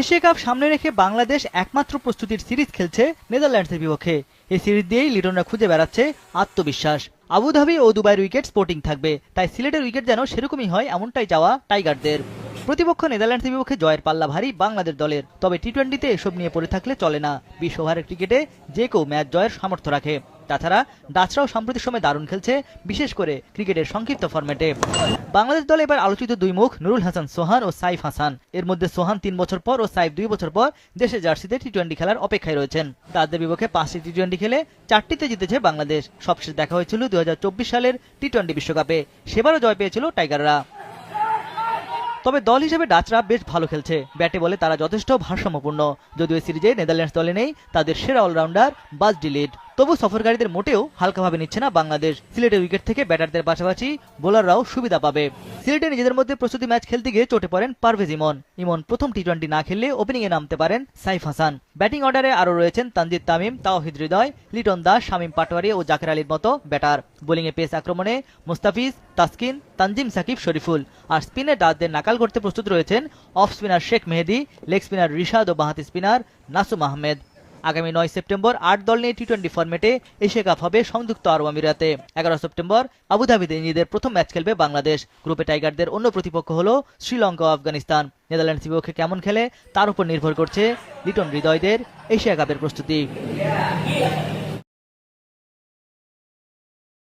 Asia cup সামনে রেখে বাংলাদেশ একমাত্র প্রস্তুতির সিরিজ খেলছে নেদারল্যান্ডসের বিপক্ষে। এই সিরিজ দিয়েই লিটনরা খুঁজে বেড়াচ্ছে আত্মবিশ্বাস। আবুধাবি ও দুবাইয়ের উইকেট স্পোর্টিং থাকবে, তাই সিলেটের উইকেট যেন সেরকমই হয় এমনটাই চাওয়া টাইগারদের। প্রতিপক্ষ নেদারল্যান্ডসের বিপক্ষে জয়ের পাল্লা ভারী, বাংলাদেশ দলের। তবে টি টোয়েন্টিতে এসব নিয়ে পড়ে থাকলে চলে না। বিশ ওভারের ক্রিকেটে যে কেউ ম্যাচ জয়ের সামর্থ্য রাখে। তাছাড়া ডাচরাও সাম্প্রতিক সময় দারুণ খেলছে, বিশেষ করে ক্রিকেটের সংক্ষিপ্ত ফরম্যাটে। বাংলাদেশ দলে এবার আলোচিত দুই মুখ, নুরুল হাসান সোহান ও সাইফ হাসান। এর মধ্যে সোহান তিন বছর পর ও সাইফ দুই বছর পর দেশের জার্সিতে টি টোয়েন্টি খেলার অপেক্ষায় রয়েছেন। তাদের বিপক্ষে পাঁচটি টি টোয়েন্টি খেলে চারটিতে জিতেছে বাংলাদেশ। সবশেষ দেখা হয়েছিল দুই হাজার চব্বিশ সালের টি টোয়েন্টি বিশ্বকাপে। সেবারও জয় পেয়েছিল টাইগাররা। তবে দল হিসেবে ডাচরা বেশ ভালো খেলছে। ব্যাটে বলে তারা যথেষ্ট ভারসাম্যপূর্ণ। যদিও সিরিজে নেদারল্যান্ডস দলে নেই, তাদের সেরা অলরাউন্ডার বাস ডিলিট। তবু সফরকারীদের মোটেও হালকাভাবে নিচ্ছে না বাংলাদেশ। সিলেটের উইকেট থেকে ব্যাটারদের পাশাপাশি বোলাররাও সুবিধা পাবে। সিলেটে নিজেদের মধ্যে প্রস্তুতি ম্যাচ খেলতে গিয়ে চটে পড়েন পারভেজ ইমন। ইমন প্রথম টি টোয়েন্টি না খেললে ওপেনিংয়ে নামতে পারেন সাইফ হাসান। ব্যাটিং অর্ডারে আরও রয়েছেন তানজিদ তামিম, তাওহিদ হৃদয়, লিটন দাস, শামীম পাটোয়ারি ও জাকের আলীর মতো ব্যাটার। বোলিংয়ে পেস আক্রমণে মুস্তাফিজ, তাসকিন, তানজিম সাকিব, শরীফুল। আর স্পিনে ডাচদের নাকাল করতে প্রস্তুত রয়েছেন off spinner Sheikh Mehedi, leg spinner Rishad ও বাহাতি স্পিনার নাসুম আহমেদ। আগামী নয় সেপ্টেম্বর আট দল নিয়ে টি টোয়েন্টি ফর্মেটে এশিয়া কাপ হবে সংযুক্ত আরব আমিরাতে। এগারো সেপ্টেম্বর আবুধাবিতে নিজেদের প্রথম ম্যাচ খেলবে বাংলাদেশ। গ্রুপে টাইগারদের অন্য প্রতিপক্ষ হল শ্রীলঙ্কা ও আফগানিস্তান। নেদারল্যান্ডস বিপক্ষে কেমন খেলে তার উপর নির্ভর করছে লিটন হৃদয়দের এশিয়া কাপের প্রস্তুতি।